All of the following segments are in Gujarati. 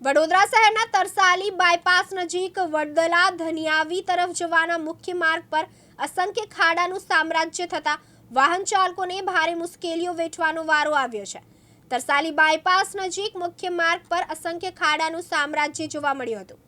વડોદરા શહેરના તરસાલી બાયપાસ નજીક વડદલા ધનિયાવી તરફ જવાના મુખ્ય માર્ગ પર અસંખ્ય ખાડાનું સામ્રાજ્ય થતા વાહન ચાલકોને ભારે મુશ્કેલીઓ વેઠવાનો વારો આવ્યો છે. તરસાલી બાયપાસ નજીક મુખ્ય માર્ગ પર અસંખ્ય ખાડાનું સામ્રાજ્ય જોવા મળ્યું હતું.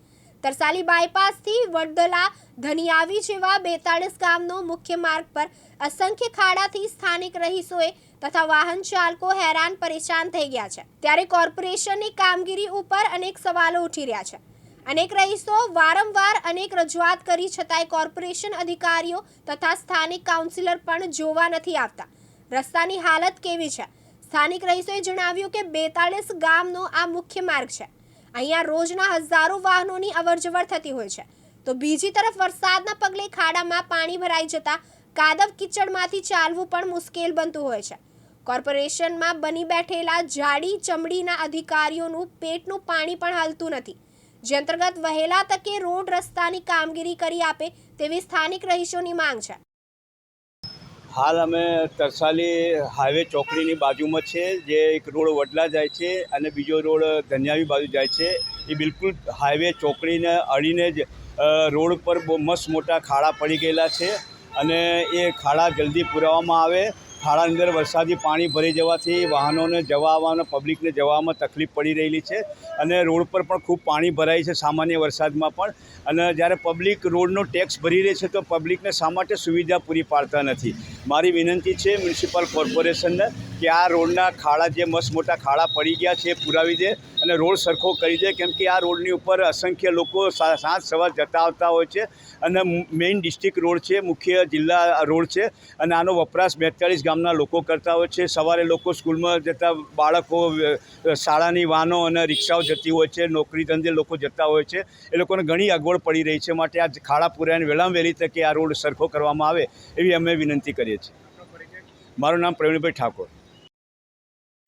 તરસાલી બાયપાસથી વડદલા ધનિયાવી જેવા બેતાળીસ ગામનો મુખ્ય માર્ગ પર અસંખ્ય ખાડાથી સ્થાનિક રહીશોએ તથા વાહન ચાલકો હેરાન પરેશાન થઈ ગયા છે. ત્યારે કોર્પોરેશનની કામગીરી ઉપર અનેક સવાલો ઉઠી રહ્યા છે. અનેક રહીશો વારંવાર અનેક રજૂઆત કરી છતાંય કોર્પોરેશન અધિકારીઓ તથા સ્થાનિક કાઉન્સિલર પણ જોવા નથી આવતા. રસ્તાની હાલત કેવી છે? સ્થાનિક રહીશોએ જણાવ્યું કે બેતાળીસ ગામનો આ મુખ્ય માર્ગ છે. અહીંયા રોજના હજારો વાહનોની અવરજવર થતી હોય છે. તો બીજી તરફ વરસાદના પગલે ખાડામાં પાણી ભરાઈ જતા કાદવ કિચડમાંથી ચાલવું પણ મુશ્કેલ બનતું હોય છે. કોર્પોરેશનમાં બની બેઠેલા જાડી ચમડીના અધિકારીઓનું પેટનું પાણી પણ હાલતું નથી. જે અંતર્ગત વહેલા તકે રોડ રસ્તાની કામગીરી કરી આપે તેવી સ્થાનિક રહીશોની માંગ છે. હાલ અમે તરસાલી હાઈવે ચોકડીની બાજુમાં છે, જે એક રોડ વડલા જાય છે અને બીજો રોડ ધન્યાવી બાજુ જાય છે. એ બિલકુલ હાઈવે ચોકડીને અડીને જ રોડ પર બહુ મસ્ત મોટા ખાડા પડી ગયેલા છે અને એ ખાડા જલ્દી પુરાવવામાં આવે. ખાડા અંદર વરસાદી પાણી ભરી જવાથી વાહનોને જવા આવવાના પબ્લિકને જવામાં તકલીફ પડી રહેલી છે અને રોડ પર પણ ખૂબ પાણી ભરાય છે સામાન્ય વરસાદમાં પણ. અને જ્યારે પબ્લિક રોડનો ટેક્સ ભરી રહે છે તો પબ્લિકને શા માટે સુવિધા પૂરી પાડતા નથી? મારી વિનંતી છે, મ્યુનિસિપલ કોર્પોરેશનને કે આ રોડના ખાડા જે મસ્ત મોટા ખાડા પડી ગયા છે એ પુરાવી દે અને રોડ સરખો કરી દે, કેમ કે આ રોડની ઉપર અસંખ્ય લોકો સાંજ સવાર જતા આવતા હોય છે અને મેઇન ડિસ્ટ્રિક્ટ રોડ છે, મુખ્ય જિલ્લા રોડ છે અને આનો વપરાશ બેતાળીસ ગામના લોકો કરતા હોય છે. સવારે લોકો સ્કૂલમાં જતા બાળકો શાળાની વાહનો અને રિક્ષાઓ જતી હોય છે, નોકરી ધંધે લોકો જતા હોય છે. એ લોકોને ઘણી અગવડ પડી રહી છે માટે આ ખાડા પુરાઈને વહેલામાં વહેલી તકે આ રોડ સરખો કરવામાં આવે એવી અમે વિનંતી કરીએ છીએ. મારું નામ પ્રવીણભાઈ ઠાકોર.